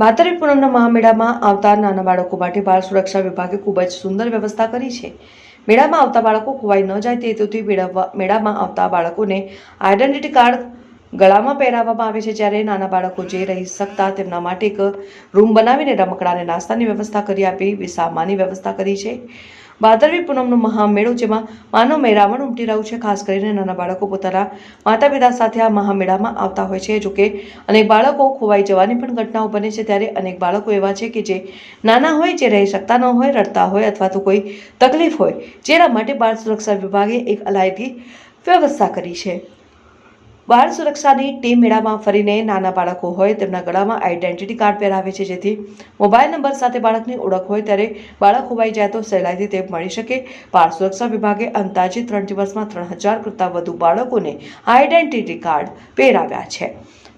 ભાતરી પૂનમના મહામેળામાં આવતા નાના બાળકો માટે બાળ સુરક્ષા વિભાગે ખૂબ જ સુંદર વ્યવસ્થા કરી છે. મેળામાં આવતા બાળકો ખોવાઈ ન જાય તે હેતુથી મેળામાં આવતા બાળકોને આઈડેન્ટિટી કાર્ડ ગળામાં પહેરાવવામાં આવે છે જ્યારે નાના બાળકો જે રહી શકતા તેમના માટે એક રૂમ બનાવીને રમકડા અને નાસ્તાની વ્યવસ્થા કરી આપી વિસામાની વ્યવસ્થા કરી છે. ભાદરવી પૂનમનો મહામેળો જેમાં માનવ મેળાવણ ઉમટી રહ્યું છે, ખાસ કરીને નાના બાળકો પોતાના માતા પિતા સાથે આ મહામેળામાં આવતા હોય છે. જોકે અનેક બાળકો ખોવાઈ જવાની પણ ઘટનાઓ બને છે, ત્યારે અનેક બાળકો એવા છે કે જે નાના હોય, જે રહી શકતા ન હોય, રડતા હોય અથવા તો કોઈ તકલીફ હોય, જેના માટે બાળ સુરક્ષા વિભાગે એક અલાયદી વ્યવસ્થા કરી છે. બાળ સુરક્ષાની ટીમ મેળામાં ફરીને નાના બાળકો હોય તેમના ગળામાં આઈડેન્ટિટી કાર્ડ પહેરાવે છે, જેથી મોબાઈલ નંબર સાથે બાળકની ઓળખ હોય ત્યારે બાળક ખોવાઈ જાય તો સહેલાઈથી તે મળી શકે. બાળ સુરક્ષા વિભાગે અંદાજે ત્રણ દિવસમાં ત્રણ હજાર કરતાં વધુ બાળકોને આઈડેન્ટિટી કાર્ડ પહેરાવ્યા છે.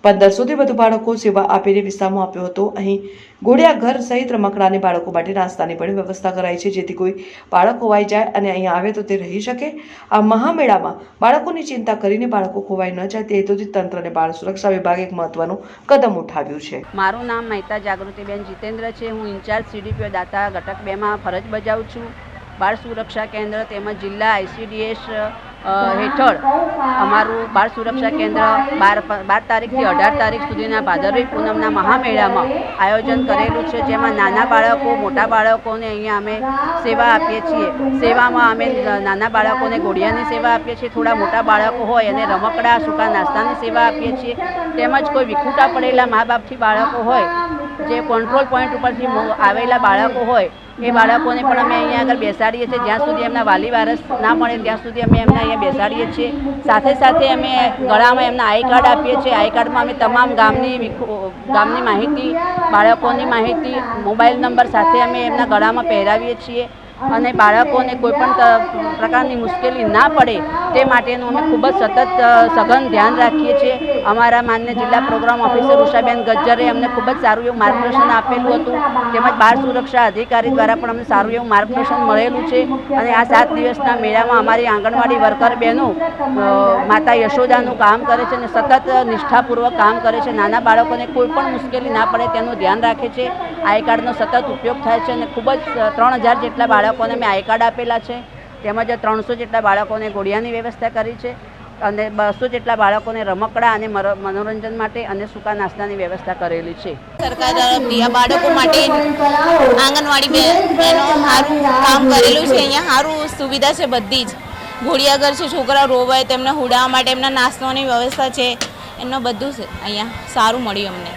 પંદરસોથી વધુ બાળકો સેવા આપીને વિસામો આપ્યો હતો. અહીં ગોળિયા ઘર સહિત રમકડાને બાળકો માટે નાસ્તાની પણ વ્યવસ્થા કરાઈ છે. જેથી કોઈ બાળક ખોવાઈ જાય અને અહીંયા આવે તો તે રહી શકે. આ મહામેળામાં બાળકોની ચિંતા કરીને બાળકો ખોવાઈ ન જાય તે હેતુથી તંત્ર અને બાળ સુરક્ષા વિભાગે એક મહત્વનું કદમ ઉઠાવ્યું છે. મારું નામ મહેતા જાગૃતિબેન જીતેન્દ્ર છે. હું ઇન્ચાર્જ સીડીપીઓ દાતા ઘટક બેમાં ફરજ બજાવું છું. બાળ સુરક્ષા કેન્દ્ર તેમજ જિલ્લા આઈસીડીએસ હેઠળ અમારું બાળ સુરક્ષા કેન્દ્ર બાર બાર તારીખથી અઢાર તારીખ સુધીના ભાદરવી પૂનમના મહામેળામાં આયોજન કરેલું છે. જેમાં નાના બાળકો, મોટા બાળકોને અહીંયા અમે સેવા આપીએ છીએ. સેવામાં અમે નાના બાળકોને ઘોડિયાની સેવા આપીએ છીએ. થોડા મોટા બાળકો હોય અને રમકડા, સૂકા નાસ્તાની સેવા આપીએ છીએ. તેમજ કોઈ વિખૂટા પડેલા મા બાપથી બાળકો હોય, જે કંટ્રોલ પોઈન્ટ ઉપરથી આવેલા બાળકો હોય એ બાળકોને પણ અમે અહીંયા આગળ બેસાડીએ છીએ. જ્યાં સુધી એમના વાલી વારસ ના મળે ત્યાં સુધી અમે એમને અહીંયા બેસાડીએ છીએ. સાથે સાથે અમે ગળામાં એમના આઈ કાર્ડ આપીએ છીએ. આઈ કાર્ડમાં અમે તમામ ગામની ગામની માહિતી, બાળકોની માહિતી, મોબાઈલ નંબર સાથે અમે એમના ગળામાં પહેરાવીએ છીએ. અને બાળકોને કોઈ પણ પ્રકારની મુશ્કેલી ના પડે તે માટેનું અમે ખૂબ જ સતત સઘન ધ્યાન રાખીએ છીએ. અમારા માન્ય જિલ્લા પ્રોગ્રામ ઓફિસર ઉષાબેન ગજ્જરે અમને ખૂબ જ સારું એવું માર્ગદર્શન આપેલું હતું. તેમજ બાળ સુરક્ષા અધિકારી દ્વારા પણ અમને સારું એવું માર્ગદર્શન મળેલું છે. અને આ સાત દિવસના મેળામાં અમારી આંગણવાડી વર્કર બહેનો માતા યશોદાનું કામ કરે છે અને સતત નિષ્ઠાપૂર્વક કામ કરે છે. નાના બાળકોને કોઈ પણ મુશ્કેલી ના પડે તેનું ધ્યાન રાખે છે. આઈ કાર્ડનો સતત ઉપયોગ થાય છે અને ખૂબ જ ત્રણ હજાર જેટલા બાળકોને મેં આઈ કાર્ડ આપેલા છે, તેમજ ત્રણસો જેટલા બાળકોને ઘોડિયાની વ્યવસ્થા કરી છે, અને બસો જેટલા બાળકોને રમકડા અને મનોરંજન માટે અને સૂકા નાસ્તાની વ્યવસ્થા કરેલી છે. સરકાર તરફથી બાળકો માટે આંગણવાડી બહેનો સારું કામ કરેલું છે, અહીંયા સારું સુવિધા છે બધી જ. ઘોડિયાઘર છે છોકરા રોવાય તેમને હુડાવવા માટે એમના નાસ્તાની વ્યવસ્થા છે, એમનું બધું છે, અહીંયા સારું મળ્યું અમને.